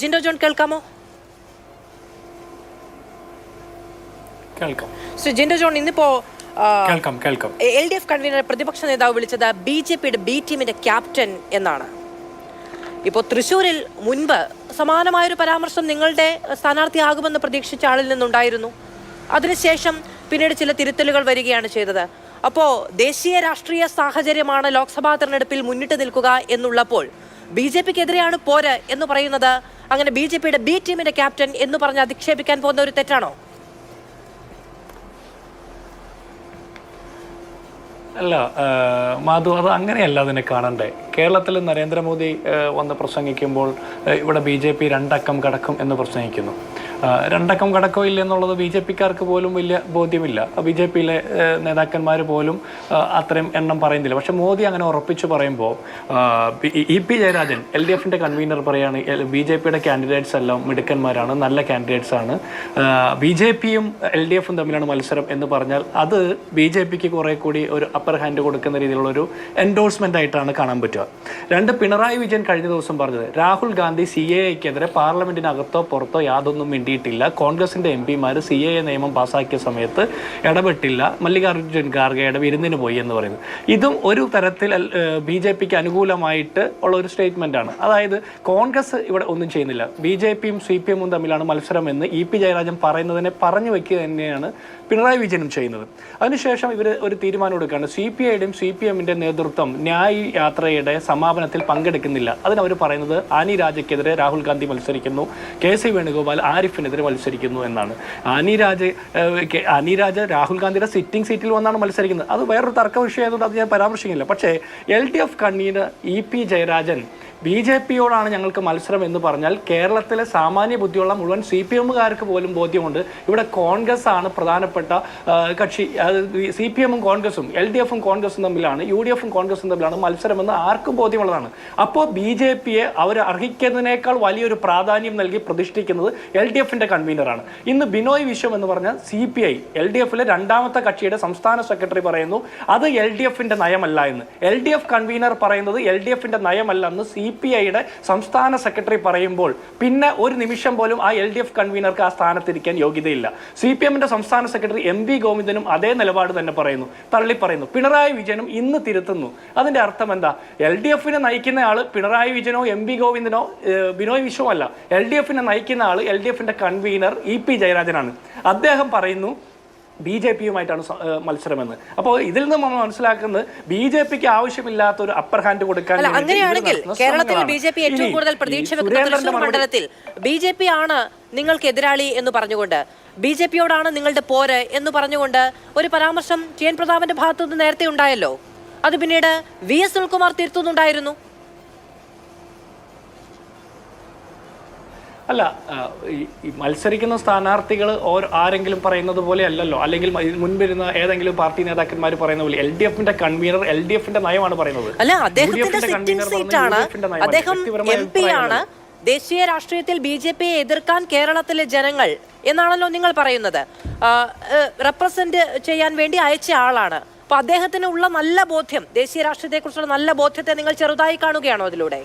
Jinto John കേൾക്കാമോ? കേൾക്കാം. Jindo John ഇന്നിപ്പോ കേൾക്കാം കേൾക്കാം. എൽ ഡി എഫ് കൺവീനർ പ്രതിപക്ഷ നേതാവ് വിളിച്ചത് ബി ജെ പിയുടെ ബി ടീമിന്റെ ക്യാപ്റ്റൻ എന്നാണ്. ഇപ്പോൾ തൃശ്ശൂരിൽ മുൻപ് സമാനമായൊരു പരാമർശം നിങ്ങളുടെ സ്ഥാനാർത്ഥിയാകുമെന്ന് പ്രതീക്ഷിച്ച ആളിൽ നിന്നുണ്ടായിരുന്നു. അതിനുശേഷം പിന്നീട് ചില തിരുത്തലുകൾ വരികയാണ് ചെയ്തത്. അപ്പോൾ ദേശീയ രാഷ്ട്രീയ സാഹചര്യമാണ് ലോക്സഭാ തെരഞ്ഞെടുപ്പിൽ മുന്നിട്ട് നിൽക്കുക എന്നുള്ളപ്പോൾ ബി ജെ പിക്കെതിരെയാണ് പോര് എന്ന് പറയുന്നത്. അങ്ങനെ ബി ജെ പിയുടെ ബി ടീമിന്റെ ക്യാപ്റ്റൻ എന്ന് പറഞ്ഞ് അധിക്ഷേപിക്കാൻ പോകുന്ന ഒരു തെറ്റാണോ? അല്ല മാധു അത് അങ്ങനെയല്ല അതിനെ കാണണ്ടേ. കേരളത്തിൽ നരേന്ദ്രമോദി വന്ന് പ്രസംഗിക്കുമ്പോൾ ഇവിടെ ബി ജെ പി രണ്ടക്കം കടക്കും എന്ന് പ്രസംഗിക്കുന്നു. രണ്ടക്കം കടക്കോ ഇല്ല എന്നുള്ളത് ബി ജെ പിക്കാർക്ക് പോലും വലിയ ബോധ്യമില്ല. ബി ജെ പിയിലെ നേതാക്കന്മാർ പോലും അത്രയും എണ്ണം പറയുന്നില്ല. പക്ഷെ മോദി അങ്ങനെ ഉറപ്പിച്ച് പറയുമ്പോൾ E P Jayarajan L D എഫിന്റെ കൺവീനർ പറയാണ് ബി ജെ പിയുടെ കാൻഡിഡേറ്റ്സ് എല്ലാം മിടുക്കന്മാരാണ് നല്ല കാൻഡിഡേറ്റ്സ് ആണ്. ബി ജെ പിയും എൽ ഡി എഫും തമ്മിലാണ് മത്സരം എന്ന് പറഞ്ഞാൽ അത് ബി ജെ പിക്ക് കുറേ കൂടി ഒരു അപ്പർ ഹാൻഡ് കൊടുക്കുന്ന രീതിയിലുള്ളൊരു എൻഡോഴ്സ്മെന്റ് ആയിട്ടാണ് കാണാൻ പറ്റുക. രണ്ട് പിണറായി വിജയൻ കഴിഞ്ഞ ദിവസം പറഞ്ഞത് രാഹുൽ ഗാന്ധി സി എ എക്കെതിരെ പാർലമെന്റിനകത്തോ പുറത്തോ യാതൊന്നും മിണ്ടിയിട്ടില്ല കോൺഗ്രസിന്റെ എം പിമാർ സി എ നിയമം പാസാക്കിയ സമയത്ത് ഇടപെട്ടില്ല. മല്ലികാർജുൻ ഖാർഗെയുടെ വിരുന്നിന് പോയി എന്ന് പറയുന്നത്. ഇതും ഒരു തരത്തിൽ ബി ജെ പിക്ക് അനുകൂലമായിട്ട് ഉള്ള ഒരു സ്റ്റേറ്റ്മെന്റ് ആണ്. അതായത് കോൺഗ്രസ് ഇവിടെ ഒന്നും ചെയ്യുന്നില്ല. ബി ജെ പിയും സി പി എമ്മും തമ്മിലാണ് മത്സരം എന്ന് ഇ പി ജയരാജൻ പറയുന്നതിനെ പറഞ്ഞു വെക്കുക തന്നെയാണ് പിണറായി വിജയനും ചെയ്യുന്നത്. അതിനുശേഷം ഇവർ ഒരു തീരുമാനം എടുക്കുകയാണ്. സി പി ഐയുടെയും സി പി എമ്മിന്റെ നേതൃത്വം ന്യായ് യാത്രയുടെ സമാപനത്തിൽ പങ്കെടുക്കുന്നില്ല. അതിനവർ പറയുന്നത് ആനി രാജയ്ക്കെതിരെ രാഹുൽ ഗാന്ധി മത്സരിക്കുന്നു. കെ സി വേണുഗോപാൽ ആരിഫിനെതിരെ മത്സരിക്കുന്നു എന്നാണ്. ആനി രാജ രാജ രാഹുൽ ഗാന്ധിയുടെ സിറ്റിംഗ് സീറ്റിൽ വന്നാണ് മത്സരിക്കുന്നത്. അത് വേറൊരു തർക്ക വിഷയമായതുകൊണ്ട് അത് ഞാൻ പരാമർശിക്കുന്നില്ല. പക്ഷേ L D F convener E P Jayarajan B J പിയോടാണ് ഞങ്ങൾക്ക് മത്സരം എന്ന് പറഞ്ഞാൽ കേരളത്തിലെ സാമാന്യ ബുദ്ധിയുള്ള മുഴുവൻ സി പി എമ്മുകാർക്ക് പോലും ബോധ്യമുണ്ട്. ഇവിടെ കോൺഗ്രസ് ആണ് പ്രധാനപ്പെട്ട കക്ഷി സി പി എമ്മും കോൺഗ്രസും എൽ ഡി എഫും കോൺഗ്രസും തമ്മിലാണ് യു ഡി എഫും കോൺഗ്രസും തമ്മിലാണ് മത്സരമെന്ന് ആർക്കും ബോധ്യമുള്ളതാണ്. അപ്പോൾ ബി ജെ പിയെ അവർ അർഹിക്കുന്നതിനേക്കാൾ വലിയൊരു പ്രാധാന്യം നൽകി പ്രതിഷ്ഠിക്കുന്നത് എൽ ഡി എഫിന്റെ കൺവീനറാണ്. ഇന്ന് ബിനോയ് വിശ്വം എന്ന് പറഞ്ഞാൽ C P I L D എഫിലെ രണ്ടാമത്തെ കക്ഷിയുടെ സംസ്ഥാന സെക്രട്ടറി പറയുന്നു അത് എൽ ഡി എഫിന്റെ നയമല്ല എന്ന്. എൽ ഡി എഫ് കൺവീനർ പറയുന്നത് എൽ ഡി എഫിന്റെ നയമല്ല എന്ന് സി പി ഐയുടെ സംസ്ഥാന സെക്രട്ടറി പറയുമ്പോൾ പിന്നെ ഒരു നിമിഷം പോലും ആ എൽ ഡി എഫ് കൺവീനർക്ക് ആ സ്ഥാനത്തിരിക്കാൻ യോഗ്യതയില്ല. സി പി എമ്മിന്റെ സംസ്ഥാന സെക്രട്ടറി എം വി ഗോവിന്ദനും അതേ നിലപാട് തന്നെ പറയുന്നു. തള്ളി പറയുന്നു പിണറായി വിജയനും ഇന്ന് തിരുത്തുന്നു. അതിന്റെ അർത്ഥം എന്താ? എൽ ഡി എഫിനെ നയിക്കുന്ന ആൾ പിണറായി വിജയനോ എം വി ഗോവിന്ദനോ ബിനോയ് വിശ്വമല്ല. എൽ ഡി എഫിനെ നയിക്കുന്ന ആൾ എൽ ഡി എഫിന്റെ കൺവീനർ ഇ പി ജയരാജനാണ്. അദ്ദേഹം പറയുന്നു ബി ജെ പിയുമായിട്ടാണ് മത്സരമെന്ന്. അപ്പോൾ ഇതിൽ നിന്ന് നമ്മൾ മനസ്സിലാക്കുന്നത് ബി ജെ പിക്ക് ആവശ്യമില്ലാത്ത ഒരു അപ്പർ ഹാൻഡ് കൊടുക്കാൻ അങ്ങനെയാണെങ്കിൽ കേരളത്തിൽ. ബി ജെ പി ഏറ്റവും കൂടുതൽ പ്രതീക്ഷ വെക്കുന്ന മണ്ഡലത്തിൽ ബി ജെ പി ആണ് നിങ്ങൾക്ക് എതിരാളി എന്ന് പറഞ്ഞുകൊണ്ട് ബി ജെ പിയോടാണ് നിങ്ങളുടെ പോര് എന്ന് പറഞ്ഞുകൊണ്ട് ഒരു പരാമർശം ടി എൻ പ്രതാപന്റെ ഭാഗത്തുനിന്ന് നേരത്തെ ഉണ്ടായല്ലോ. അത് പിന്നീട് വി എസ് സുനിൽകുമാർ തിരുത്തുന്നുണ്ടായിരുന്നു. അല്ല ഈ- മത്സരിക്കുന്ന സ്ഥാനാർത്ഥികൾ ഓരോ ആരെങ്കിലും പറയുന്നത് പോലെ അല്ലല്ലോ. അല്ലെങ്കിൽ മുൻപിരുന്ന ഏതെങ്കിലും പാർട്ടി നേതാക്കന്മാർ പറയുന്ന പോലെ എൽ ഡി എഫിന്റെ കൺവീനർ എൽ ഡി എഫിന്റെ നയമാണ് പറയുന്നത്. അല്ല അദ്ദേഹത്തിന്റെ. അദ്ദേഹം വ്യക്തിപരമായ എം പി ആണ് ദേശീയ രാഷ്ട്രീയത്തിൽ ബി ജെ പിയെ എതിർക്കാൻ കേരളത്തിലെ ജനങ്ങൾ എന്നാണല്ലോ നിങ്ങൾ പറയുന്നത്. റെപ്രസെന്റ് ചെയ്യാൻ വേണ്ടി അയച്ച ആളാണ്. അപ്പൊ അദ്ദേഹത്തിന് ഉള്ള നല്ല ബോധ്യം ദേശീയ രാഷ്ട്രീയത്തെക്കുറിച്ചുള്ള നല്ല ബോധ്യത്തെ നിങ്ങൾ ചെറുതായി കാണുകയാണോ അതിലൂടെ?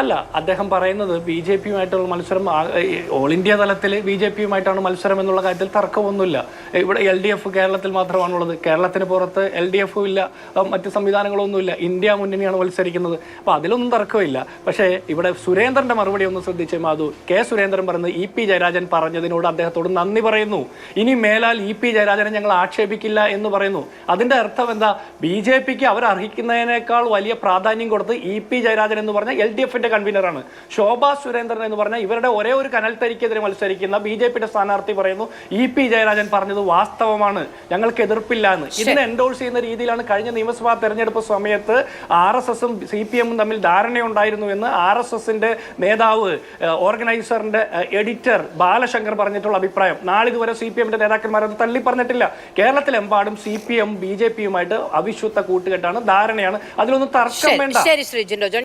അല്ല അദ്ദേഹം പറയുന്നത് ബി ജെ പിയുമായിട്ടുള്ള മത്സരം ഓൾ ഇന്ത്യ തലത്തിൽ ബി ജെ പിയുമായിട്ടാണ് മത്സരം എന്നുള്ള കാര്യത്തിൽ തർക്കമൊന്നുമില്ല. ഇവിടെ എൽ ഡി എഫ് കേരളത്തിൽ മാത്രമാണുള്ളത്. കേരളത്തിന് പുറത്ത് എൽ ഡി എഫും ഇല്ല മറ്റ് സംവിധാനങ്ങളൊന്നുമില്ല. ഇന്ത്യ മുന്നണിയാണ് മത്സരിക്കുന്നത്. അപ്പോൾ അതിലൊന്നും തർക്കമില്ല. പക്ഷേ ഇവിടെ സുരേന്ദ്രന്റെ മറുപടി ഒന്ന് ശ്രദ്ധിച്ചേ മാധു. കെ സുരേന്ദ്രൻ പറയുന്നത് ഇ പി ജയരാജൻ പറഞ്ഞതിനോട് അദ്ദേഹത്തോട് നന്ദി പറയുന്നു. ഇനി മേലാൽ ഇ പി ജയരാജനെ ഞങ്ങൾ ആക്ഷേപിക്കില്ല എന്ന് പറയുന്നു. അതിന്റെ അർത്ഥം എന്താ? ബി ജെ പിക്ക് അവർ അർഹിക്കുന്നതിനേക്കാൾ വലിയ പ്രാധാന്യം കൊടുത്ത് ഇ പി ജയരാജൻ എന്ന് പറഞ്ഞ എൽ ഡി എഫിന്റെ കൺവീനറാണ് ശോഭാ സുരേന്ദ്രൻ എന്ന് പറഞ്ഞാൽ ഇവരുടെ ഒരേ ഒരു കനൽത്തരിക്കെതിരെ മത്സരിക്കുന്ന ബി ജെ പിയുടെ സ്ഥാനാർത്ഥി പറയുന്നു ഇ പി ജയരാജൻ പറഞ്ഞത് വാസ്തവമാണ് ഞങ്ങൾക്ക് എതിർപ്പില്ല എന്ന്. ഇതിനെ എൻഡോഴ്സ് ചെയ്യുന്ന രീതിയിലാണ് കഴിഞ്ഞ നിയമസഭാ തെരഞ്ഞെടുപ്പ് സമയത്ത് ആർ എസ് എസും സി പി എമ്മും തമ്മിൽ ധാരണയുണ്ടായിരുന്നു എന്ന് ആർ എസ് എസിന്റെ നേതാവ് ഓർഗനൈസറിന്റെ എഡിറ്റർ ബാലശങ്കർ പറഞ്ഞിട്ടുള്ള അഭിപ്രായം. നാളിതുവരെ സി പി എമ്മിന്റെ നേതാക്കന്മാരത് തള്ളി പറഞ്ഞിട്ടില്ല കേരളത്തിലെമ്പാടും C P M B J പിയുമായിട്ട് അവിശുദ്ധ കൂട്ടുകെട്ടാണ് ധാരണയാണ്. അതിലൊന്നും തർക്കം ശരി. വേണ്ട.